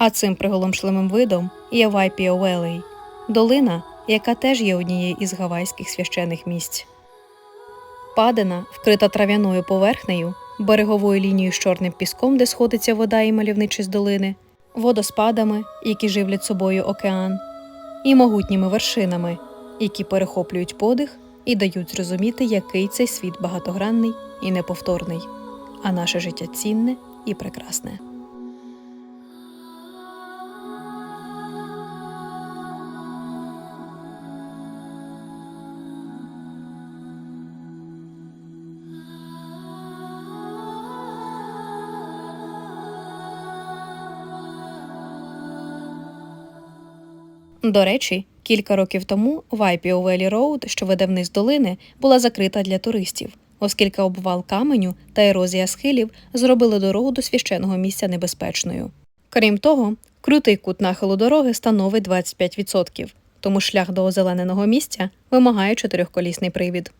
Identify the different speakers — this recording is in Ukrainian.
Speaker 1: А цим приголомшливим видом є Вайпіо Велей – долина, яка теж є однією із гавайських священих місць. Падина, вкрита трав'яною поверхнею, береговою лінією з чорним піском, де сходиться вода і мальовничість долини, водоспадами, які живлять собою океан, і могутніми вершинами, які перехоплюють подих і дають зрозуміти, який цей світ багатогранний і неповторний, а наше життя цінне і прекрасне. До речі, кілька років тому Вайпіо Велі Роуд, що веде вниз долини, була закрита для туристів, оскільки обвал каменю та ерозія схилів зробили дорогу до священного місця небезпечною. Крім того, крутий кут нахилу дороги становить 25%, тому шлях до озелененого місця вимагає чотирьохколісний привід.